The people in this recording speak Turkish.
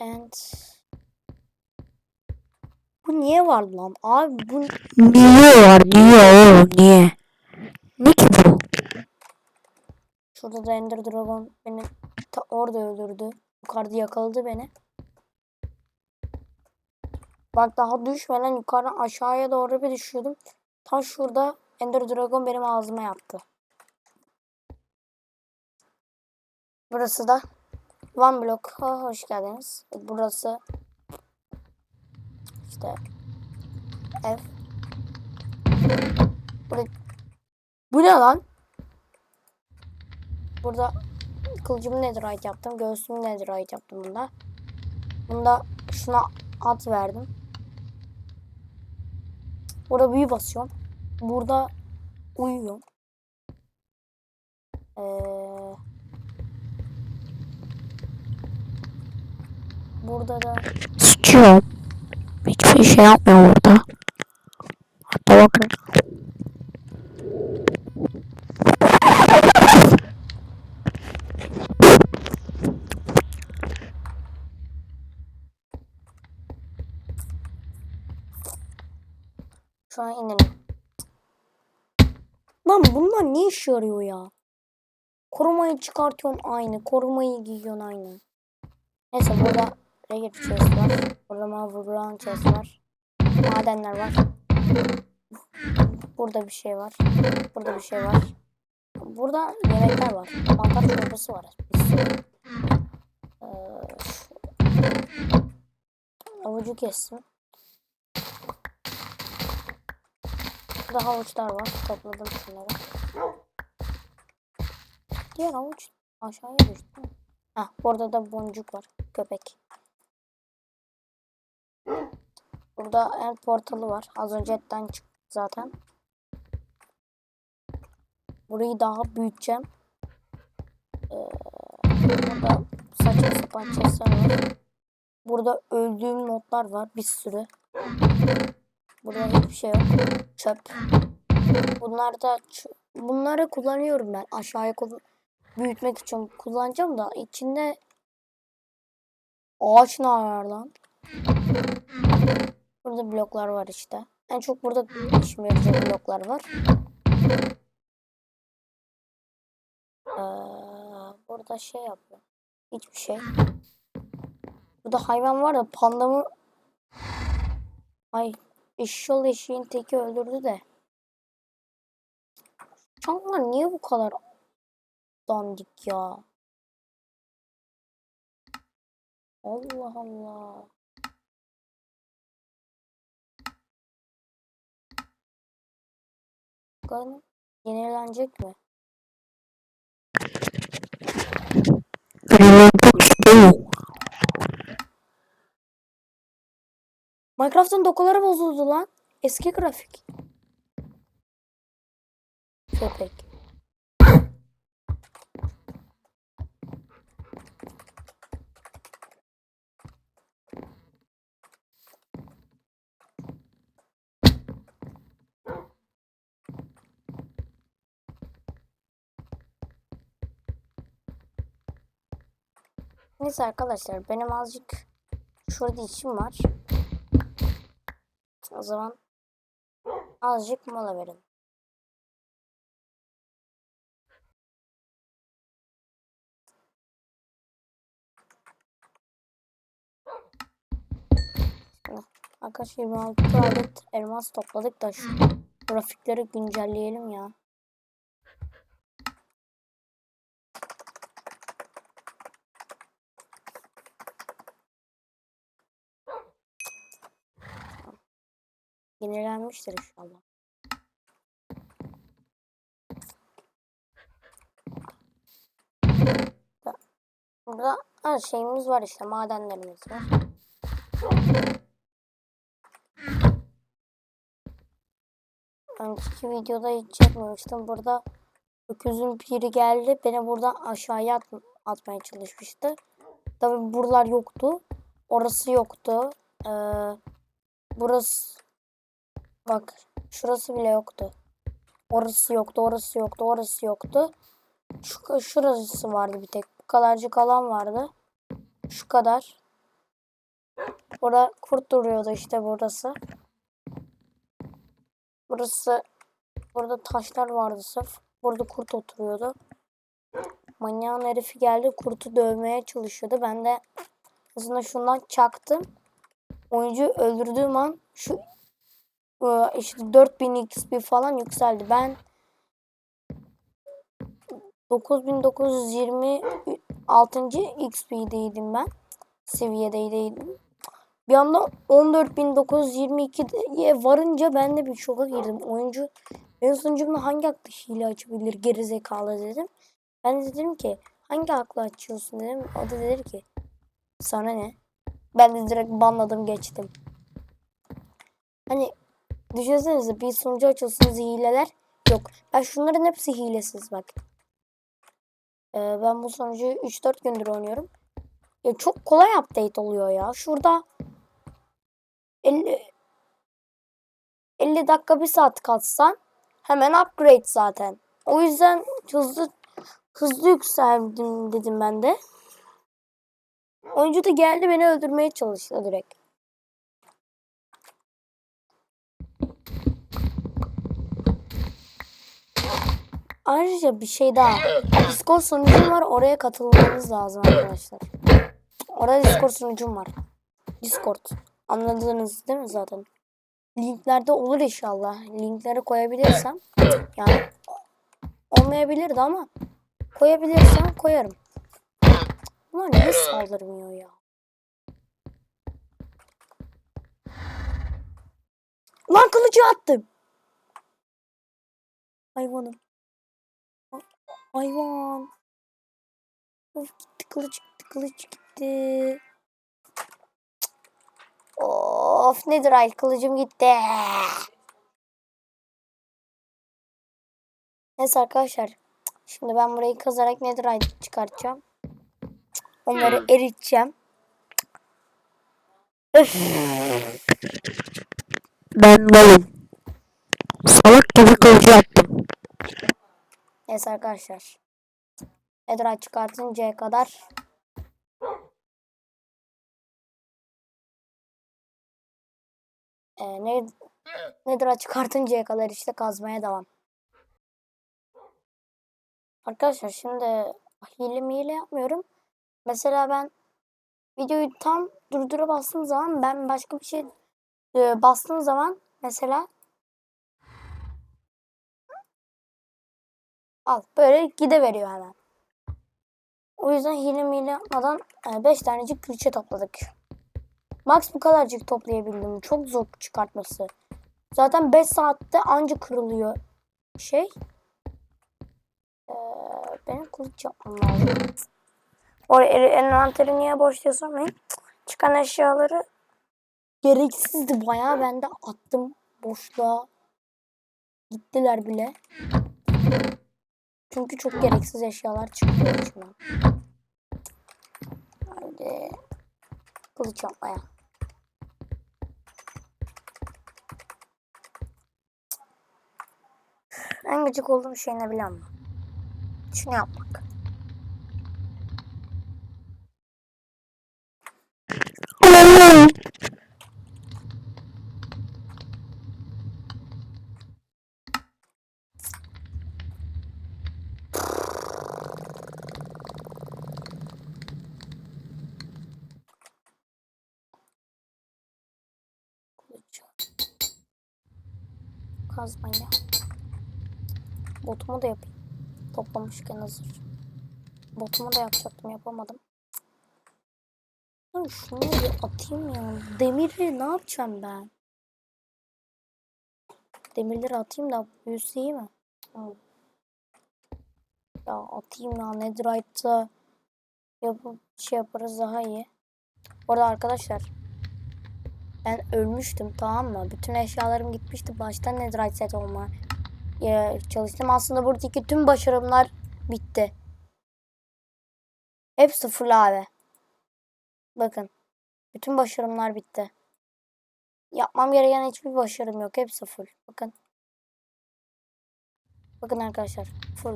and bu niye var lan? Abi bu Niye var? Niye oğlum? Niye? Ne ki bu? şurada da Ender Dragon beni ta orada öldürdü. Yukarıda yakaladı beni. Bak daha düşmeden yukarı aşağıya doğru bir düşüyordum. Tam şurada Ender Dragon benim ağzıma yaptı. Burası da One Block. Ha, hoş geldiniz. Burası işte ev. Burada... Bu ne lan? Burada kılıcımı netherite yaptım. Göğsümü netherite yaptım bunda. Bunda şuna at verdim. Burada büyü basıyorum. Burada uyuyorum. Ee, burada da Sıçıyorum. Hiçbir şey yapmıyor burada. Hatta bakın. şu an inelim. Lan bunlar ne işe yarıyor ya? Korumayı çıkartıyorsun aynı. Korumayı giyiyorsun aynı. Neyse burada Reggae chest var. Burada Marvel Brown chest var. Madenler var. Burada bir şey var. Burada bir şey var. Burada yemekler var. Mantar çorbası var. Bir sürü. Ee, avucu kestim. Burada havuçlar var. Topladım şunları. Diğer havuç aşağıya düştü. Heh, burada da boncuk var. Köpek. Burada el portalı var. Az önce etten çıktı zaten. Burayı daha büyüteceğim. Ee, burada saçma sapan chestler var. Burada öldüğüm notlar var. Bir sürü. Burada hiçbir şey yok. Çöp. Bunlar da bunları kullanıyorum ben. Aşağıya büyütmek için kullanacağım da içinde ağaç ne var lan? Burada bloklar var işte. En çok burada işime yarayacak bloklar var. Ee, burada şey yapıyor. Hiçbir şey. Burada hayvan var da pandamı Ay eşşol eşeğin teki öldürdü de. Çanklar niye bu kadar dandik ya? Allah Allah. Bakalım yenilenecek mi? Minecraft'ın dokuları bozuldu lan. Eski grafik. Köpek. Neyse arkadaşlar benim azıcık şurada işim var. O zaman azıcık mola verin. Arkadaşlar 26 adet elmas topladık da şu grafikleri güncelleyelim ya. Yenilenmiştir inşallah. Da- Burada her şeyimiz var işte madenlerimiz var. Önceki videoda hiç çekmemiştim. Burada öküzün biri geldi. Beni buradan aşağıya at- atmaya çalışmıştı. Tabi buralar yoktu. Orası yoktu. Ee, burası Bak şurası bile yoktu. Orası yoktu, orası yoktu, orası yoktu. Şu, şurası vardı bir tek. Bu kadarcık alan vardı. Şu kadar. Burada kurt duruyordu işte burası. Burası burada taşlar vardı sırf. Burada kurt oturuyordu. Manyağın herifi geldi kurtu dövmeye çalışıyordu. Ben de aslında şundan çaktım. Oyuncu öldürdüğüm an şu işte 4000 XP falan yükseldi. Ben 9926. XP'deydim ben. Seviyedeydim. Bir anda 14.922'ye varınca ben de bir şoka girdim. Oyuncu benim sunucumda hangi aklı hile açabilir gerizekalı dedim. Ben de dedim ki hangi aklı açıyorsun dedim. O da dedi ki sana ne? Ben de direkt banladım geçtim. Hani düşünsenize bir sunucu açıyorsunuz hileler yok. Ben şunların hepsi hilesiz bak. Ee, ben bu sunucuyu 3-4 gündür oynuyorum. Ya çok kolay update oluyor ya. Şurada 50 50 dakika bir saat kalsan hemen upgrade zaten. O yüzden hızlı hızlı yükseldim dedim ben de. Oyuncu da geldi beni öldürmeye çalıştı direkt. Ayrıca bir şey daha. Discord sunucum var. Oraya katılmanız lazım arkadaşlar. Orada Discord sunucum var. Discord. Anladınız değil mi zaten? Linklerde olur inşallah. Linkleri koyabilirsem. Yani olmayabilirdi ama koyabilirsem koyarım. Bunlar niye saldırmıyor ya? Lan kılıcı attım. Hayvanım. Hayvan. Of gitti kılıç gitti kılıç gitti. Of nedir ay kılıcım gitti. Neyse arkadaşlar. Şimdi ben burayı kazarak nedir ay çıkartacağım. Onları eriteceğim. Öf. Ben malım. Salak gibi kılıcı attım. Neyse arkadaşlar. Edra çıkartıncaya kadar e, ne Nedra çıkartıncaya kadar işte kazmaya devam. Arkadaşlar şimdi hile mile yapmıyorum. Mesela ben videoyu tam durdura bastığım zaman ben başka bir şey e, bastığım zaman mesela Al böyle gidiveriyor hemen. O yüzden hile mile yapmadan 5 tanecik külçe topladık. Max bu kadarcık toplayabildim. Çok zor çıkartması. Zaten 5 saatte anca kırılıyor şey. Ee, benim kılıç yapmam lazım. Oraya envanteri niye boş diye sormayın. Çıkan eşyaları gereksizdi bayağı. Ben de attım boşluğa. Gittiler bile. Çünkü çok gereksiz eşyalar çıkıyor içinden. Haydi. Kılıç yapmaya. En gıcık olduğum şey ne biliyor musun? Şunu yapmak. Kılıç. Kazmayla. Botumu da yapayım. Toplamışken hazır. Botumu da yapacaktım yapamadım. Ya şunu bir atayım ya. Demiri ne yapacağım ben? Demirleri atayım da büyüsü iyi mi? Hı. Ya atayım ya Netherite'da yapıp şey yaparız daha iyi. Bu arada arkadaşlar ben ölmüştüm tamam mı? Bütün eşyalarım gitmişti. Baştan Netherite set olma çalıştım. Aslında buradaki tüm başarımlar bitti. Hepsi full abi. Bakın. Bütün başarımlar bitti. Yapmam gereken hiçbir başarım yok. Hepsi full. Bakın. Bakın arkadaşlar. Full.